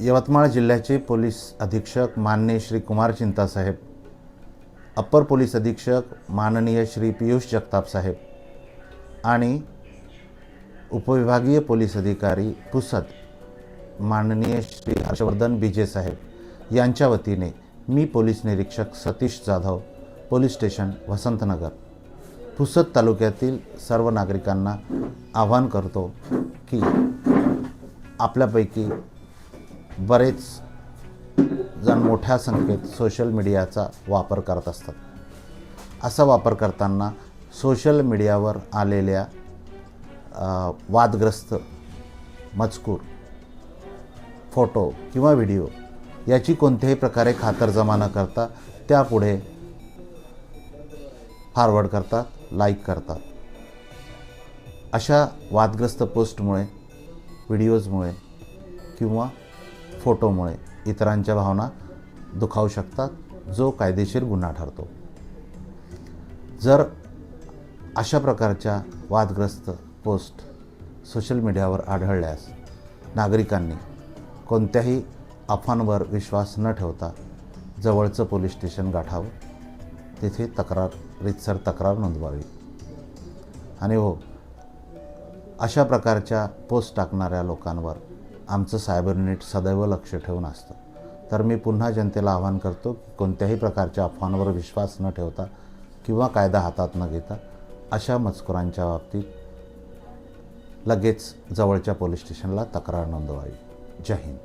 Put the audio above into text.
यवतमाळ जिल्ह्याचे पोलीस अधीक्षक माननीय श्री कुमार चिंतासाहेब अप्पर पोलीस अधीक्षक माननीय श्री पियुष जगताप साहेब आणि उपविभागीय पोलीस अधिकारी पुसद माननीय श्री हर्षवर्धन बिजे साहेब यांच्या वतीने मी पोलीस निरीक्षक सतीश जाधव पोलीस स्टेशन वसंतनगर पुसद तालुक्यातील सर्व नागरिकांना आवाहन करतो की आपल्यापैकी बरेच जण मोठ्या संख्येत सोशल मीडियाचा वापर करत असतात. असा वापर करताना सोशल मीडियावर आलेल्या वादग्रस्त मजकूर फोटो किंवा व्हिडिओ याची कोणत्याही प्रकारे खातरजमा न करता त्यापुढे फॉरवर्ड करतात लाईक करतात. अशा वादग्रस्त पोस्टमुळे व्हिडिओजमुळे किंवा फोटोमुळे इतरांच्या भावना दुखावू शकतात जो कायदेशीर गुन्हा ठरतो. जर अशा प्रकारच्या वादग्रस्त पोस्ट सोशल मीडियावर आढळल्यास नागरिकांनी कोणत्याही अफांवर विश्वास न ठेवता जवळचं पोलीस स्टेशन गाठावं. तिथे तक्रार रितसर तक्रार नोंदवावी. आणि हो अशा प्रकारच्या पोस्ट टाकणाऱ्या लोकांवर आमचं सायबर सदैव लक्ष ठेवून असतं. तर मी पुन्हा जनतेला आवाहन करतो की कोणत्याही प्रकारच्या अफवांवर विश्वास न ठेवता किंवा कायदा हातात न घेता अशा मजकुरांच्या बाबतीत लगेच जवळच्या पोलीस स्टेशनला तक्रार नोंदवावी. जय हिंद.